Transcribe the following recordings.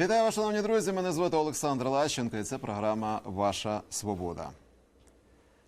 Вітаю вас, шановні друзі. Мене звати Олександр Лащенко, і це програма Ваша Свобода.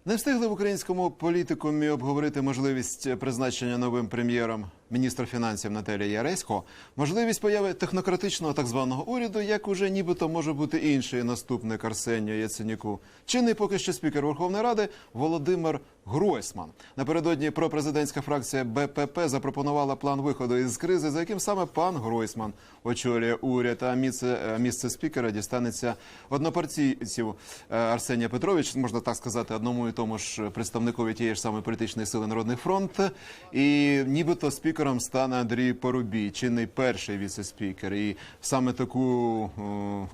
Не встигли в українському політикумі обговорити можливість призначення новим прем'єром міністра фінансів Наталії Яресько, можливість появи технократичного так званого уряду, як уже нібито може бути інший наступник Арсенію Яценюку. Чинний поки що спікер Верховної Ради Володимир Гройсман. Напередодні пропрезидентська фракція БПП запропонувала план виходу із кризи, за яким саме пан Гройсман очолює уряд. А місце, місце спікера дістанеться однопартійців Е, Арсенія Петрович, можна так сказати, одному і тому ж представникові тієї ж самої політичної сили Народний фронт. І нібито спікером стане Андрій Порубій, чинний перший віце-спікер. І саме таку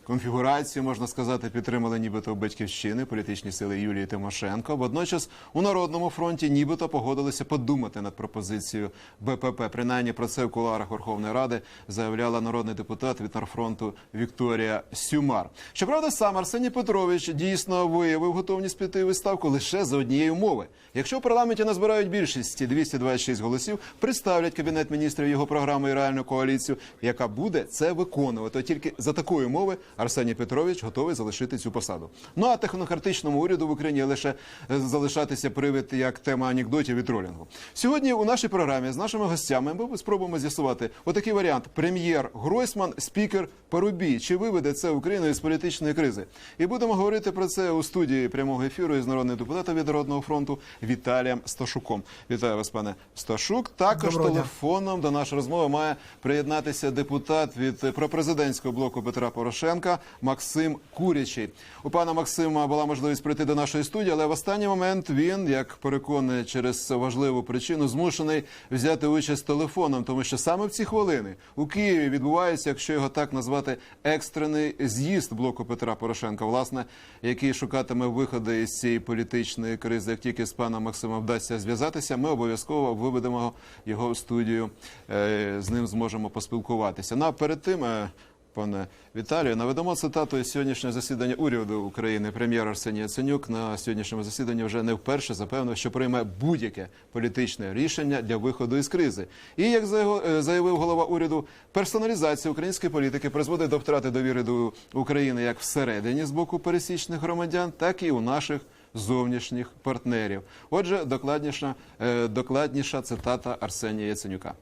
конфігурацію можна сказати підтримали нібито батьківщини, політичні сили Юлії Тимошенко. Водночас у народному фронті нібито погодилися подумати над пропозицією БПП. Принаймні про це в кулуарах Верховної Ради заявляла народний депутат від Нарфронту Вікторія Сюмар. Щоправда, сам Арсеній Петрович дійсно виявив готовність піти у відставку лише за однієї умови. Якщо в парламенті назбирають більшість 226 голосів, представлять кабінет міністрів його програму і реальну коаліцію, яка буде це виконувати. Тільки за такої умови Арсеній Петрович готовий залишити цю посаду. Ну а технократичному уряду в Україні лише е, залишатися привід як тема анекдотів і тролінгу. Сьогодні у нашій програмі з нашими гостями ми спробуємо з'ясувати отакий варіант: прем'єр Гройсман, спікер Парубій. Чи виведе це Україну із політичної кризи? І будемо говорити про це у студії прямого ефіру із народним депутатом від Народного фронту Віталієм Сташуком. Вітаю вас, пане Сташук. Також Доброго. Телефоном до нашої розмови має приєднатися депутат від пропрезидентського блоку Петра Порошенка Максим Курячий. У пана Максима була можливість прийти до нашої студії, але в останній момент він, як переконує через важливу причину, змушений взяти участь телефоном, тому що саме в ці хвилини у Києві відбувається, якщо його так назвати, екстрений з'їзд блоку Петра Порошенка, власне, який шукатиме виходи із цієї політичної кризи. Як тільки з паном Максимом вдасться зв'язатися, ми обов'язково виведемо його в студію. Е, З ним зможемо поспілкуватися. Ну а перед тим. е, Пане Віталію, наведемо цитату із сьогоднішнього засідання уряду України. Прем'єр Арсеній Яценюк на сьогоднішньому засіданні вже не вперше запевнив, що прийме будь-яке політичне рішення для виходу із кризи. І як заявив- е, голова уряду, персоналізація української політики призводить до втрати довіри до України як всередині з боку пересічних громадян, так і у наших зовнішніх партнерів. Отже, докладніша, е, докладніша цитата Арсенія Яценюка.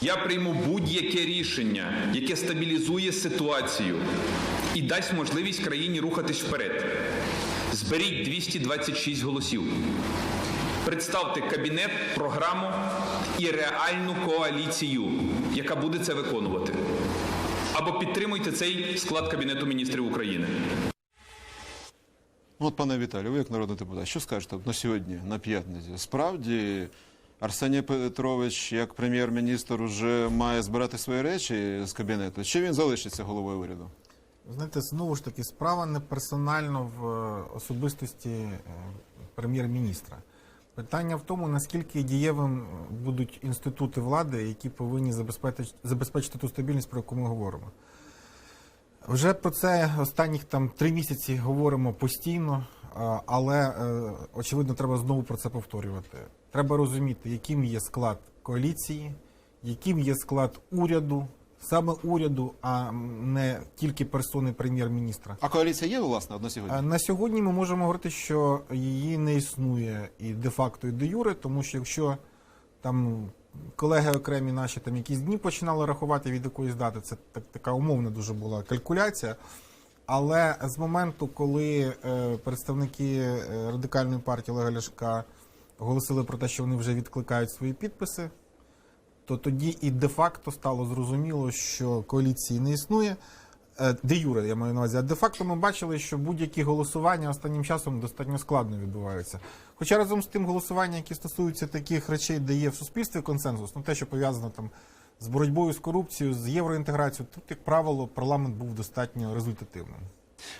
Я прийму будь-яке рішення, яке стабілізує ситуацію і дасть можливість країні рухатись вперед. Зберіть 226 голосів. Представте кабінет, програму і реальну коаліцію, яка буде це виконувати. Або підтримуйте цей склад Кабінету міністрів України. От, пане Віталію, ви як народний депутат, що скажете на сьогодні, на п'ятниці? Справді Арсеній Петрович, як прем'єр-міністр, уже має збирати свої речі з кабінету. Чи він залишиться головою уряду? Знаєте, знову ж таки, справа не персонально в е, особистості е, прем'єр-міністра. Питання в тому, наскільки дієвим будуть інститути влади, які повинні забезпечити, забезпечити ту стабільність, про яку ми говоримо. Вже про це останніх там три місяці говоримо постійно, але е, очевидно, треба знову про це повторювати. Треба розуміти, яким є склад коаліції, яким є склад уряду, саме уряду, а не тільки персони прем'єр-міністра. А коаліція є, власне, одна сьогодні? На сьогодні ми можемо говорити, що її не існує і де-факто, і де-юре, тому що якщо там колеги окремі наші там якісь дні починали рахувати від якоїсь дати, це так, така умовна дуже була калькуляція. Але з моменту, коли е, представники е, радикальної партії Олега Ляшка оголосили про те, що вони вже відкликають свої підписи, то тоді і де-факто стало зрозуміло, що коаліції не існує. Е, Де Юре, я маю на увазі. А де-факто ми бачили, що будь-які голосування останнім часом достатньо складно відбуваються. Хоча разом з тим голосування, які стосуються таких речей, де є в суспільстві консенсус, ну те, що пов'язано там з боротьбою з корупцією, з євроінтеграцією, тут, як правило, парламент був достатньо результативним.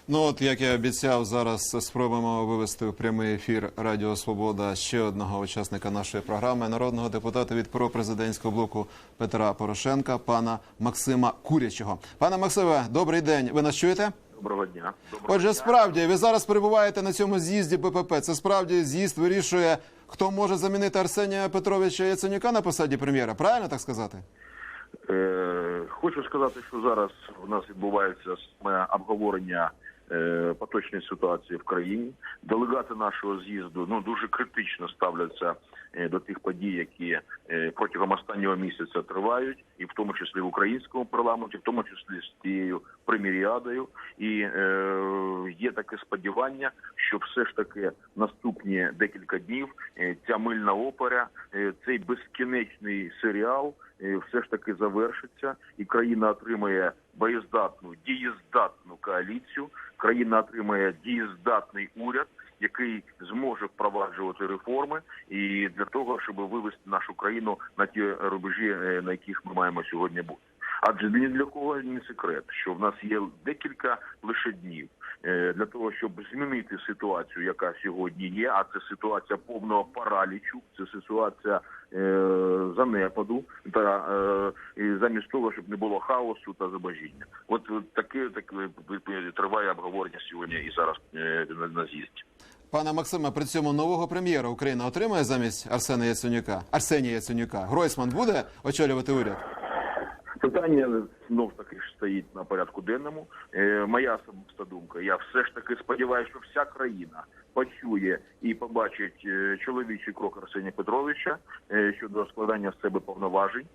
Ну от як я обіцяв, зараз спробуємо вивести у прямий ефір Радіо Свобода ще одного учасника нашої програми, народного депутата від пропрезидентського блоку Петра Порошенка, пана Максима Курячого. Пане Максиме, добрий день. Ви нас чуєте? Доброго дня. Доброго Отже, дня. справді ви зараз перебуваєте на цьому з'їзді БПП. Це справді з'їзд вирішує, хто може замінити Арсенія Петровича Яценюка на посаді прем'єра. Правильно так сказати? Е, Хочу сказати, що зараз у нас відбувається обговорення е, поточної ситуації в країні. Делегати нашого з'їзду ну дуже критично ставляться до тих подій, які е, протягом останнього місяця тривають, і в тому числі в українському парламенті, в тому числі з тією преміріадою. І е, є таке сподівання, що все ж таки наступні декілька днів е, ця мильна опера, е, цей безкінечний серіал е, все ж таки завершиться, і країна отримає боєздатну, дієздатну коаліцію. Країна отримає дієздатний уряд, який зможе впроваджувати реформи, і для того, щоб вивести нашу країну на ті рубежі, е, на яких ми маємо сьогодні бути. Адже ні для кого не секрет, що в нас є декілька лише днів для того, щоб змінити ситуацію, яка сьогодні є. А це ситуація повного паралічу, це ситуація е, занепаду та е, і замість того, щоб не було хаосу та забажіння. От, таке таке триває обговорення сьогодні і зараз е, на з'їзді. Пане Максиме, при цьому нового прем'єра Україна отримає замість Арсена Яценюка, Арсенія Яценюка. Гройсман буде очолювати уряд? Питання знов таки ж стоїть на порядку денному. Е, моя особиста думка. Я все ж таки сподіваюся, що вся країна почує і побачить е, чоловічий крок Арсенія Петровича е, щодо складання з себе повноважень.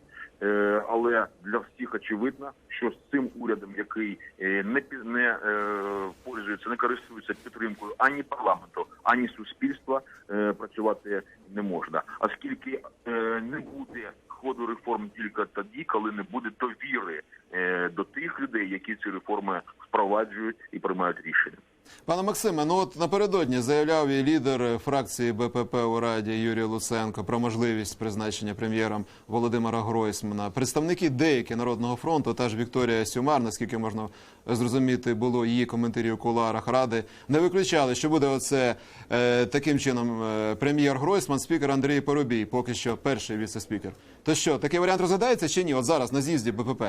Е, але для всіх очевидно, що з цим урядом, який е, не не е, пользується, не користується підтримкою ані парламенту, ані суспільства, е, працювати не можна. Оскільки е, не буде ходу реформ тільки тоді, коли не буде довіри е, до тих людей, які ці реформи впроваджують і приймають рішення. Пане Максиме, ну от напередодні заявляв і лідер фракції БПП у Раді Юрій Луценко про можливість призначення прем'єром Володимира Гройсмана. Представники деякі Народного фронту, та ж Вікторія Сюмар, наскільки можна зрозуміти, було її коментарі у кулуарах ради, не виключали, що буде оце е, таким чином е, прем'єр Гройсман, спікер Андрій Поробій, поки що перший віце-спікер. То що, такий варіант розглядається чи ні? От зараз на з'їзді БПП.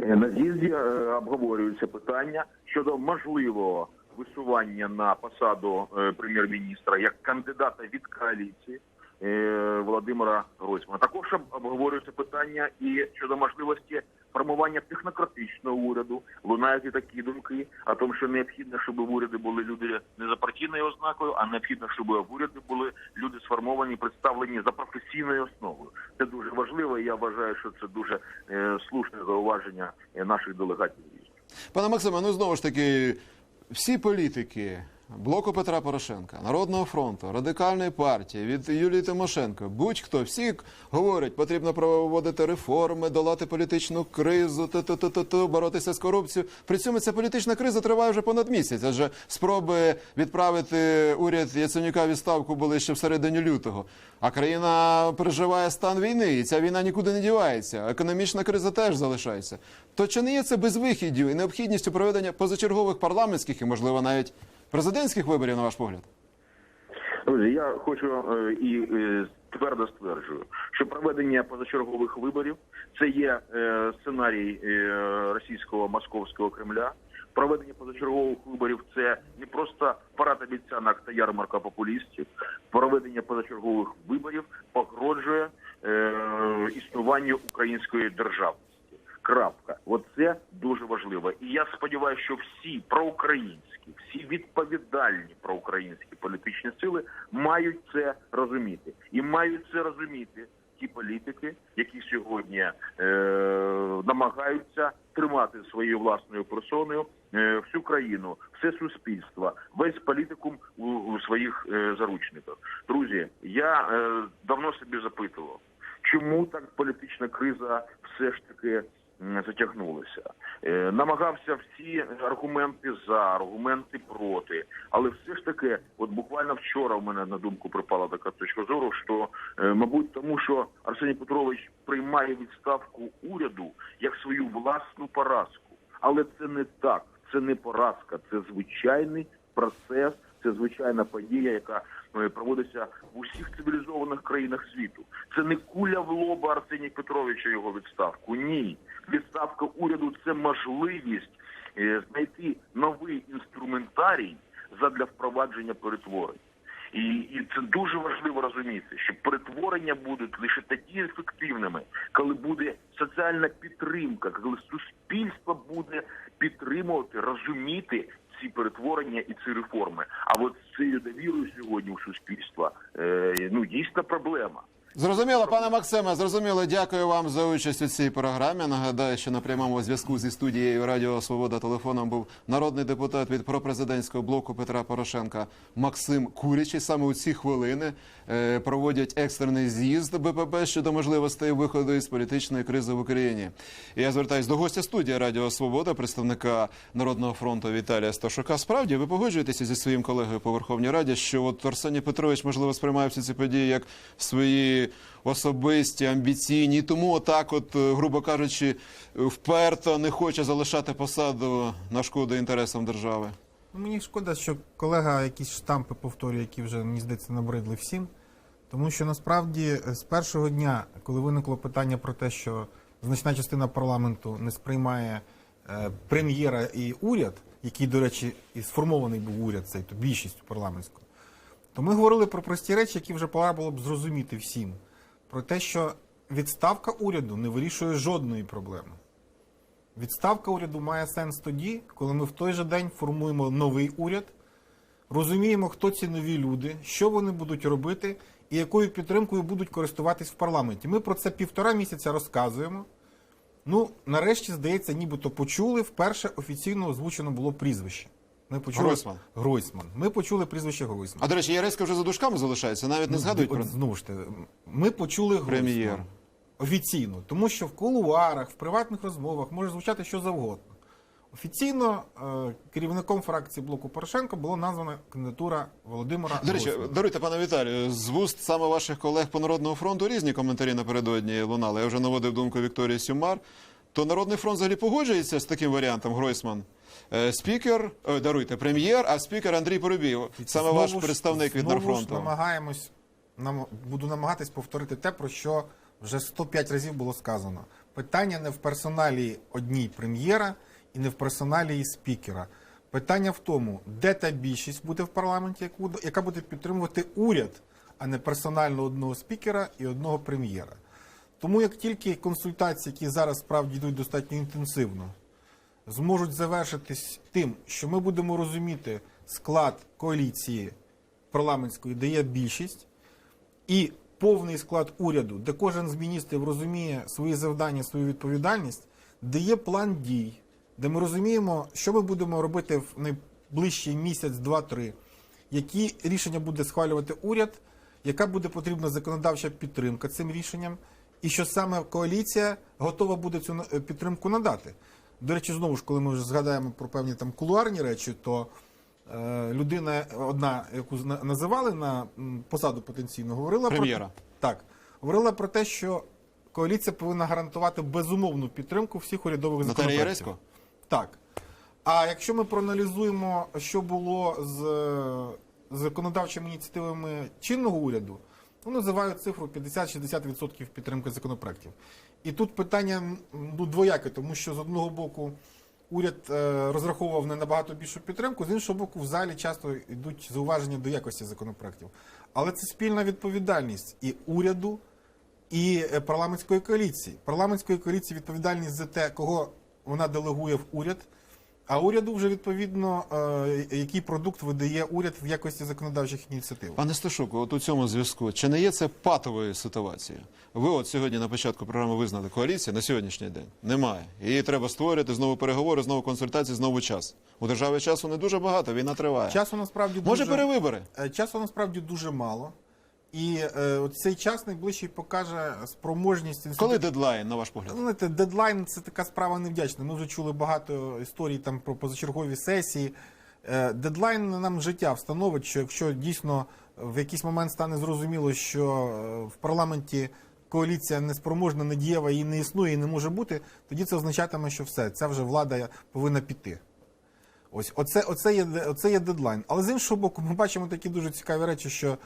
Е, На з'їзді е, обговорюються питання щодо можливого висування на посаду е, прем'єр-міністра як кандидата від коаліції Володимира Гройсмана. Також об- обговорюються питання і щодо можливості формування технократичного уряду. Лунають і такі думки о тому, що необхідно, щоб в уряді були люди не за партійною ознакою, а необхідно, щоб в уряді були люди сформовані, представлені за професійною основою. Це дуже важливо. і Я вважаю, що це дуже е, слушне зауваження е, наших делегатів. Пане Максиме, ну знову ж таки, всі політики блоку Петра Порошенка, Народного фронту, радикальної партії від Юлії Тимошенко, будь-хто всі говорять, потрібно проводити реформи, долати політичну кризу, ту-ту-ту-ту, боротися з корупцією. При цьому ця політична криза триває вже понад місяць. Адже спроби відправити уряд Яценюка відставку були ще в середині лютого. А країна переживає стан війни, і ця війна нікуди не дівається. Економічна криза теж залишається. То чи не є це безвихіддю і необхідністю проведення позачергових парламентських і, можливо, навіть президентських виборів, на ваш погляд? Друзі, я хочу е, і е, твердо стверджую, що проведення позачергових виборів це є е, сценарій російського московського Кремля. Проведення позачергових виборів це не просто парад обіцянок та ярмарка популістів. Проведення позачергових виборів погрожує е, існуванню української державності. Крапка. Оце дуже важливо. І я сподіваюся, що всі проукраїнські, всі відповідальні проукраїнські політичні сили мають це розуміти. І мають це розуміти ті політики, які сьогодні е, намагаються тримати своєю власною персоною е, всю країну, все суспільство, весь політикум у, у своїх е, заручниках. Друзі, я е, давно собі запитував, чому так політична криза все ж таки м, затягнулася. Е, намагався всі аргументи за, аргументи проти, але все ж таки, от буквально вчора в мене на думку припала така точка зору, що е, мабуть тому, що Арсеній Петрович приймає відставку уряду як свою власну поразку, але це не так, це не поразка, це звичайний процес. Це звичайна подія, яка проводиться в усіх цивілізованих країнах світу. Це не куля в лоба Арсенія Петровича його відставку. Ні, відставка уряду це можливість е, знайти новий інструментарій задля впровадження перетворень. І, і це дуже важливо розуміти, що перетворення будуть лише тоді ефективними, коли буде соціальна підтримка, коли суспільство буде підтримувати, розуміти ці перетворення і ці реформи. А от з цією довірою сьогодні у суспільства е, ну дійсно проблема. Зрозуміло, пане Максиме, зрозуміло. Дякую вам за участь у цій програмі. Нагадаю, що на прямому зв'язку зі студією Радіо Свобода телефоном був народний депутат від пропрезидентського блоку Петра Порошенка Максим Куріч. І саме у ці хвилини е, проводять екстрений з'їзд БПП щодо можливостей виходу із політичної кризи в Україні. І я звертаюсь до гостя студії Радіо Свобода, представника Народного фронту Віталія Сташука. Справді ви погоджуєтеся зі своїм колегою по Верховній Раді, що от Арсеній Петрович можливо сприймає всі ці події як свої особисті, амбіційні, і тому отак, от, е, грубо кажучи, вперто не хоче залишати посаду на шкоду інтересам держави. Ну, Мені шкода, що колега якісь штампи повторює, які вже мені здається набридли всім. Тому що насправді е, з першого дня, коли виникло питання про те, що значна частина парламенту не сприймає е, прем'єра і уряд, який, до речі, і сформований був уряд, цей то більшістю парламентську, то ми говорили про прості речі, які вже пора було б зрозуміти всім. Про те, що відставка уряду не вирішує жодної проблеми. Відставка уряду має сенс тоді, коли ми в той же день формуємо новий уряд, розуміємо, хто ці нові люди, що вони будуть робити і якою підтримкою будуть користуватись в парламенті. Ми про це півтора місяця розказуємо. Ну, нарешті, здається, нібито почули. Вперше офіційно озвучено було прізвище. Ми почули Гройсман. Гройсман. Ми почули прізвище Гройсман. А до речі, Яресько вже за дужками залишається, навіть не згадують про От, знову ж таки, ми почули Прем'єр. Гройсман офіційно, тому що в кулуарах, в приватних розмовах може звучати що завгодно. Офіційно е, керівником фракції блоку Порошенко була названа кандидатура Володимира До речі, Гройсмана. даруйте, пане Віталію, з вуст саме ваших колег по Народному фронту різні коментарі напередодні лунали. Я вже наводив думку Вікторії Сюмар. То Народний фронт взагалі погоджується з таким варіантом Гройсман. Е, Спікер, е, даруйте, прем'єр, а спікер Андрій Поробій. Саме ваш представник від Нарфронту. намагаємось, нам, буду намагатись повторити те, про що вже 105 разів було сказано. Питання не в персоналі одній прем'єра і не в персоналі спікера. Питання в тому, де та більшість буде в парламенті, яка буде підтримувати уряд, а не персонально одного спікера і одного прем'єра. Тому як тільки консультації, які зараз справді йдуть достатньо інтенсивно, зможуть завершитись тим, що ми будемо розуміти склад коаліції парламентської, де є більшість, і повний склад уряду, де кожен з міністрів розуміє свої завдання, свою відповідальність, де є план дій, де ми розуміємо, що ми будемо робити в найближчий місяць, два-три, які рішення буде схвалювати уряд, яка буде потрібна законодавча підтримка цим рішенням, і що саме коаліція готова буде цю е, підтримку надати. До речі, знову ж, коли ми вже згадаємо про певні там кулуарні речі, то е, людина одна, яку називали на посаду потенційно, говорила Прем'єра. про так, говорила про те, що коаліція повинна гарантувати безумовну підтримку всіх урядових законопроєктів. Так. А якщо ми проаналізуємо, що було з е, законодавчими ініціативами чинного уряду, то називають цифру 50-60% підтримки законопроєктів. І тут питання ну, двояке, тому що з одного боку уряд е, розраховував на набагато більшу підтримку, з іншого боку, в залі часто йдуть зауваження до якості законопроєктів. Але це спільна відповідальність і уряду, і е, парламентської коаліції. Парламентської коаліції відповідальність за те, кого вона делегує в уряд, а уряду вже відповідно, е, який продукт видає уряд в якості законодавчих ініціатив. Пане Сташуку, от у цьому зв'язку, чи не є це патовою ситуацією? Ви от сьогодні на початку програми визнали коаліцію на сьогоднішній день. Немає. Її треба створювати, знову переговори, знову консультації, знову час. У держави часу не дуже багато, війна триває. Часу насправді Може перевибори? е, часу насправді дуже мало. І е, цей час найближчий покаже спроможність інституту. Коли дедлайн, на ваш погляд? Ну, Знаєте, дедлайн це така справа невдячна. Ми вже чули багато історій там про позачергові сесії. Е, Дедлайн нам життя встановить, що якщо дійсно в якийсь момент стане зрозуміло, що е, в парламенті коаліція неспроможна, недієва і не існує, і не може бути, тоді це означатиме, що все, ця вже влада повинна піти. Ось оце, оце, є, оце є дедлайн. Але з іншого боку, ми бачимо такі дуже цікаві речі, що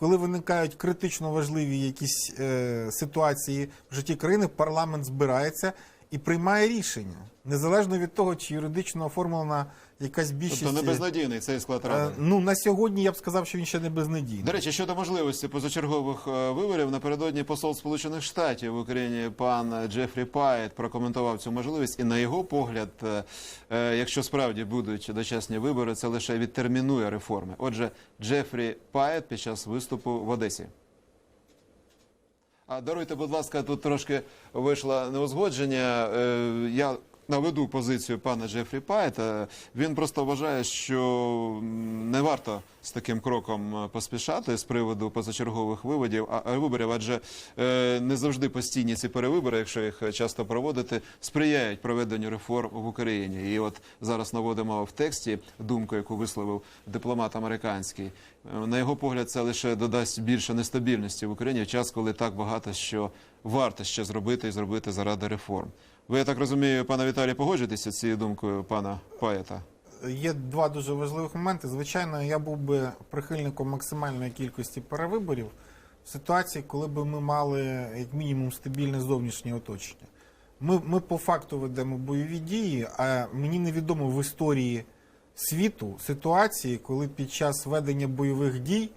коли виникають критично важливі якісь е, ситуації в житті країни, парламент збирається і приймає рішення, незалежно від того, чи юридично оформлена якась більшість. Тобто не безнадійний цей склад Е, ради. Ну на сьогодні я б сказав, що він ще не безнадійний. До речі, щодо можливості позачергових е, виборів, напередодні посол Сполучених Штатів в Україні пан Джефрі Пайт прокоментував цю можливість, і на його погляд, е, якщо справді будуть дочасні вибори, це лише відтермінує реформи. Отже, Джефрі Пайт під час виступу в Одесі. А даруйте, будь ласка, тут трошки вийшло неузгодження. Я наведу позицію пана Джефрі Пайта. Він просто вважає, що не варто з таким кроком е, поспішати з приводу позачергових виводів, а виборів, адже е, не завжди постійні ці перевибори, якщо їх часто проводити, сприяють проведенню реформ в Україні. І от зараз наводимо в тексті думку, яку висловив дипломат американський. Е, На його погляд, це лише додасть більше нестабільності в Україні в час, коли так багато що варто ще зробити і зробити заради реформ. Ви я так розумію, пане Віталій, погоджуєтеся з цією думкою пана Паєта? Є два дуже важливих моменти. Звичайно, я був би прихильником максимальної кількості перевиборів в ситуації, коли б ми мали як мінімум стабільне зовнішнє оточення. Ми, ми по факту ведемо бойові дії, а мені невідомо в історії світу ситуації, коли під час ведення бойових дій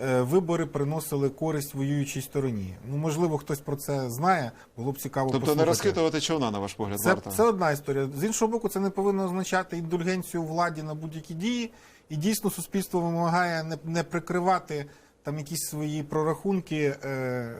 вибори приносили користь воюючій стороні. Ну, можливо, хтось про це знає, було б цікаво Тобто не послухати. розхитувати човна, на ваш погляд, Це, варто? це одна історія. З іншого боку, це не повинно означати індульгенцію владі на будь-які дії. І дійсно суспільство вимагає не, не прикривати там якісь свої прорахунки е,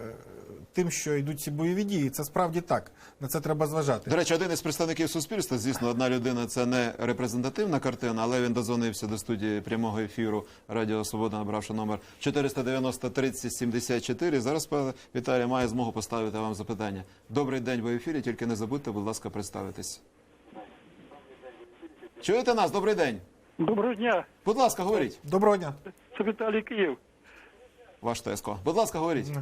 тим, що йдуть ці бойові дії. Це справді так. На це треба зважати. До речі, один із представників суспільства, звісно, одна людина це не репрезентативна картина, але він дозвонився до студії прямого ефіру Радіо Свобода, набравши номер 490 30 74. Зараз пане Віталій має змогу поставити вам запитання. Добрий день в ефірі, тільки не забудьте, будь ласка, представитись. Чуєте нас? Добрий день. Доброго дня, Будь ласка, говоріть. Доброго дня. це Віталій Київ. Ваш ТСК. Будь ласка, говоріть.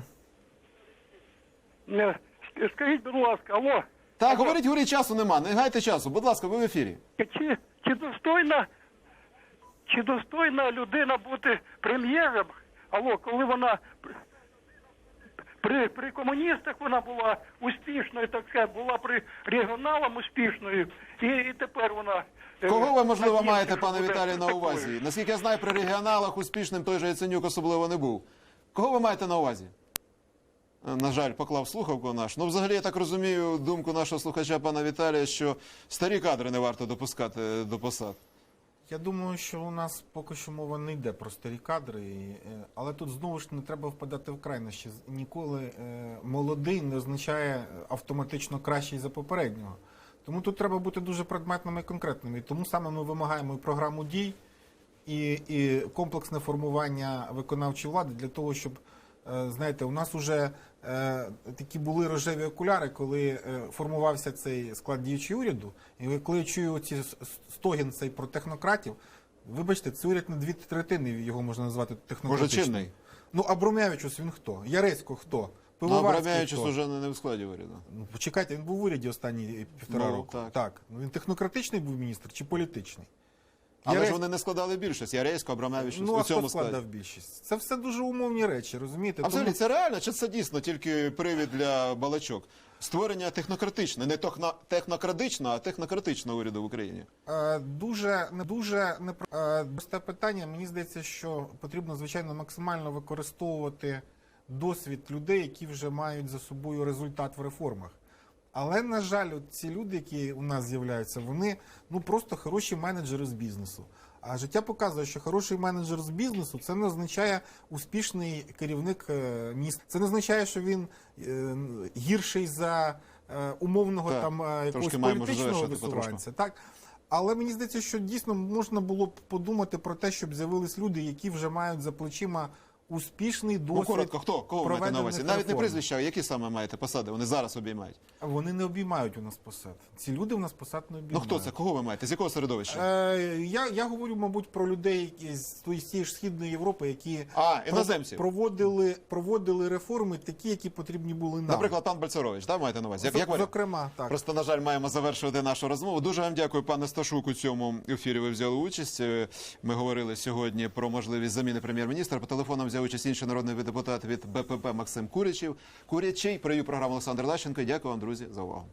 Ск- Скажіть, будь ласка, алло, Так, говоріть, говоріть, часу нема. Не гайте часу. Будь ласка, ви в ефірі. чи, чи достойна чи достойна людина бути прем'єром? Алло, коли вона при- при, комуністах вона була успішною, так сказати, була при регіоналам успішною, і, і тепер вона. е, Кого ви, можливо, маєте, пане буде Віталій, на увазі? Наскільки я знаю, при регіоналах успішним той же Яценюк особливо не був. Кого ви маєте на увазі? На жаль, поклав слухавку наш. Ну, взагалі, я так розумію думку нашого слухача пана Віталія, що старі кадри не варто допускати до посад. Я думаю, що у нас поки що мова не йде про старі кадри, е, але тут знову ж не треба впадати в крайнощі. Ніколи е, молодий не означає автоматично кращий за попереднього. Тому тут треба бути дуже предметними і конкретними. Тому саме ми вимагаємо і програму дій, і, і комплексне формування виконавчої влади для того, щоб е, знаєте, у нас вже такі були рожеві окуляри, коли е, формувався цей склад діючого уряду. І коли я чую ці стогін цей про технократів, вибачте, це уряд на дві третини його можна назвати Може, технократичним. чинний? Ну, Абромявичус він хто? Яресько хто? Ну, Абрамявичус уже не в складі уряду. Ну, почекайте, він був в уряді останні півтора Ну, року. так. Ну, він технократичний був міністр чи політичний? Але Яресько- ж вони не складали більшість. Яресько, Абрамевич Ну, у цьому хто складі. складав більшість? Це все дуже умовні речі, розумієте? А взагалі Тому- це реально чи це дійсно тільки привід для балачок? Створення технократичне, не техно- технократичного, а технократичного уряду в Україні. Е, Дуже не дуже не просте питання. Мені здається, що потрібно звичайно максимально використовувати досвід людей, які вже мають за собою результат в реформах. Але на жаль, от ці люди, які у нас з'являються, вони ну просто хороші менеджери з бізнесу. А життя показує, що хороший менеджер з бізнесу це не означає успішний керівник е, міста. Це не означає, що він е, гірший за е, умовного Так, там якогось політичного висуванця. Так. Але мені здається, що дійсно можна було б подумати про те, щоб з'явились люди, які вже мають за плечима успішний досвід. Ну, коротко, хто? Кого маєте на увазі? Навіть не прізвища, які саме маєте посади? Вони зараз обіймають. Вони не обіймають у нас посад. Ці люди у нас посад не обіймають. Ну хто це? Кого ви маєте? З якого середовища? Е, я, я говорю, мабуть, про людей з тієї ж східної Європи, які А, іноземців. проводили, проводили реформи, такі, які потрібні були нам. Наприклад, пан Бальцерович, так, маєте на увазі? Як, Зок- як зокрема, так. Просто, на жаль, маємо завершувати нашу розмову. Дуже вам дякую, пане Сташук. У цьому ефірі ви взяли участь. Е, Ми говорили сьогодні про можливість заміни прем'єр-міністра. По телефонам взяв участь інший народний депутат від БПП Максим Курячів. Курячий. Привів програму Олександр Лащенко. Дякую вам, друзі, за увагу.